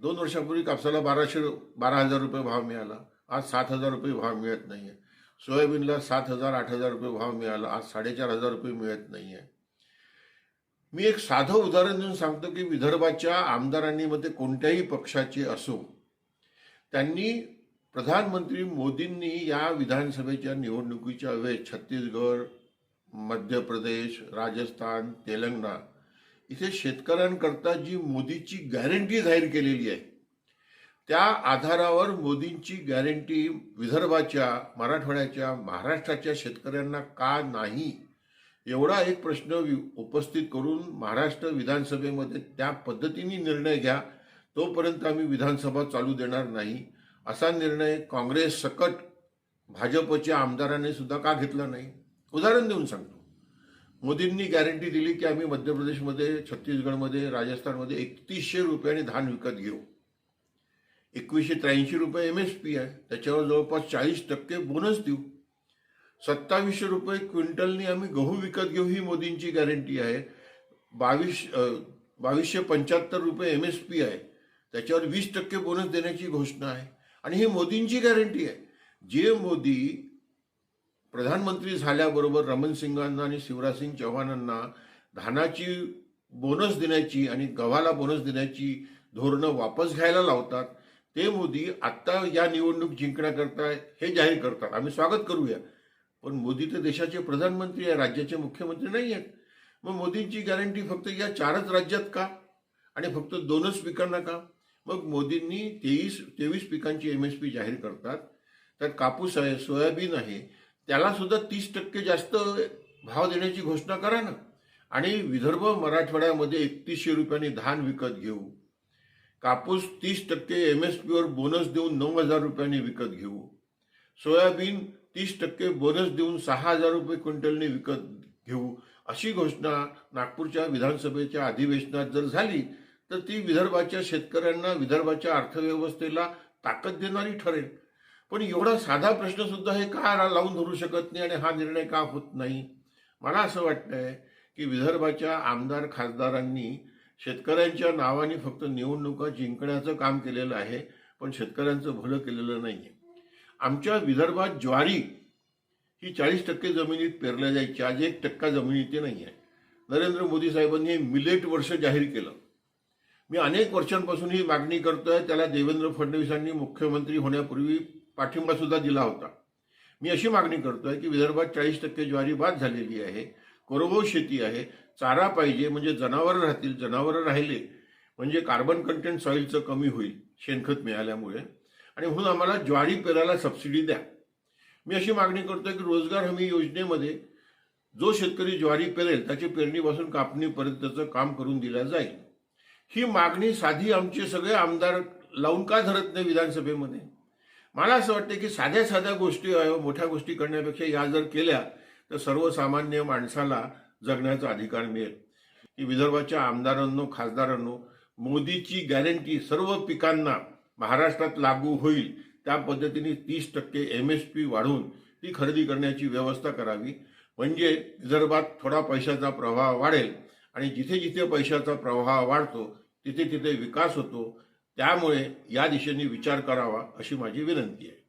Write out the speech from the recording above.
दोन वर्षापूर्वी कापसाला बाराशे बारा हजार रुपये भाव मिळाला. आज सात हजार रुपये भाव मिळत नाही आहे सोयाबीनला सात हजार आठ हजार रुपये भाव मिळाला. आज साडेचार हजार रुपये मिळत नाही आहे मी एक साधं उदाहरण देऊन सांगतो की विदर्भाच्या आमदारांनी मध्ये कोणत्याही पक्षाचे असो त्यांनी प्रधानमंत्री मोदींनी या विधानसभेच्या निवडणुकीच्या वेळेस छत्तीसगड मध्य प्रदेश राजस्थान तेलंगणा इथे शेतकऱ्यांकरता जी मोदीची गॅरंटी जाहीर केलेली आहे त्या आधारावर मोदींची गॅरंटी विदर्भाच्या मराठवाड्याच्या महाराष्ट्राच्या शेतकऱ्यांना का नाही एवढा एक प्रश्न वि- उपस्थित करून महाराष्ट्र विधानसभेमध्ये त्या पद्धतीने निर्णय घ्या तोपर्यंत आम्ही विधानसभा चालू देणार नाही असा निर्णय काँग्रेस सकट भाजपच्या आमदारांनी सुद्धा का घेतला नाही? उदाहरण देऊन सांगतो. मोदींनी गॅरंटी दिली की आम्ही मध्य प्रदेशमध्ये छत्तीसगडमध्ये राजस्थानमध्ये एकतीसशे रुपयाने धान विकत घेऊ. एकवीसशे त्र्याऐंशी रुपये एम एस पी आहे. त्याच्यावर जवळपास चाळीस टक्के बोनस देऊ. सत्तावीसशे रुपये क्विंटलनी आम्ही गहू विकत घेऊ ही मोदींची गॅरंटी आहे. बावीस बावीसशे पंच्याहत्तर रुपये एम एस पी आहे. त्याच्यावर वीस टक्के बोनस देण्याची घोषणा आहे. आणि ही मोदींची गॅरंटी आहे. जे मोदी प्रधानमंत्री झाल्याबरोबर रमन सिंगांना आणि शिवराज सिंग चौहानांना धानाची बोनस देण्याची आणि गव्हाला बोनस देण्याची धोरणं वापस घ्यायला लावतात. ते मोदी आत्ता या निवडणूक जिंकण्याकरता हे जाहीर करतात. आम्ही स्वागत करूया. पण मोदी तर देशाचे प्रधानमंत्री आहे राज्याचे मुख्यमंत्री नाही आहेत. मग मोदींची गॅरंटी फक्त या चारच राज्यात का? आणि फक्त दोनच पिकांना का? मग मोदींनी तेवीस तेवीस पिकांची एम एस पी जाहीर करतात. त्यात कापूस आहे सोयाबीन आहे त्याला सुद्धा तीस टक्के जास्त भाव देण्याची घोषणा करा ना. आणि विदर्भ मराठवाड्यामध्ये एकतीसशे रुपयांनी धान विकत घेऊ. कापूस तीस टक्के एम एस पीवर बोनस देऊन नऊ हजार रुपयांनी विकत घेऊ. सोयाबीन तीस टक्के बोनस देऊन सहा हजार रुपये क्विंटलने विकत घेऊ अशी घोषणा नागपूरच्या विधानसभेच्या अधिवेशनात जर झाली तर ती विदर्भाच्या शेतकऱ्यांना विदर्भाच्या अर्थव्यवस्थेला ताकद देणारी ठरेल. पण एवढा साधा प्रश्न सुद्धा हे का लावून धरू शकत नाही आणि हा निर्णय का होत नाही? मला असं वाटतंय की विदर्भाच्या आमदार खासदारांनी शेतकऱ्यांच्या नावाने फक्त निवडणुका जिंकण्याचं काम केलेलं आहे पण शेतकऱ्यांचं भलं केलेलं नाही आहे आमच्या विदर्भात ज्वारी ही चाळीस टक्के जमिनीत पेरल्या जायची. आज एक टक्का जमिनीत नाही आहे नरेंद्र मोदी साहेबांनी हे मिलेट वर्ष जाहीर केलं. मी अनेक वर्षांपासून ही मागणी करतोय. त्याला देवेंद्र फडणवीसांनी मुख्यमंत्री होण्यापूर्वी पाठिंबा सुद्धा दिला होता. मी अशी मागणी करतोय की विदर्भात चाळीस टक्के ज्वारी बाद झालेली आहे कोरगो शेती आहे चारा पाहिजे म्हणजे जनावरं राहतील जनावरं राहिले म्हणजे कार्बन कंटेंट सॉईलचं कमी होईल शेणखत मिळाल्यामुळे. आणि म्हणून आम्हाला ज्वारी पेरायला सबसिडी द्या. मी अशी मागणी करतोय की रोजगार हमी योजनेमध्ये जो शेतकरी ज्वारी पेरेल त्याची पेरणीपासून कापणीपर्यंतचं काम करून दिलं जाईल. ही मागणी साधी आमचे सगळे आमदार लावून का धरत नाही विधानसभेमध्ये? मला असं वाटतं की साध्या साध्या गोष्टी मोठ्या गोष्टी करण्यापेक्षा या जर केल्या तर सर्वसामान्य माणसाला जगण्याचा अधिकार मिळेल. की विदर्भाच्या आमदारांनो खासदारांनो मोदीची गॅरंटी सर्व पिकांना महाराष्ट्रात लागू होईल त्या पद्धतीने तीस टक्के एम एस पी वाढवून ती खरेदी करण्याची व्यवस्था करावी. म्हणजे विदर्भात थोडा पैशाचा प्रवाह वाढेल आणि जिथे जिथे पैशाचा प्रवाह वाढतो तिथे तिथे विकास होतो त्यामुळे या दिशेने विचार करावा अशी माझी विनंती आहे.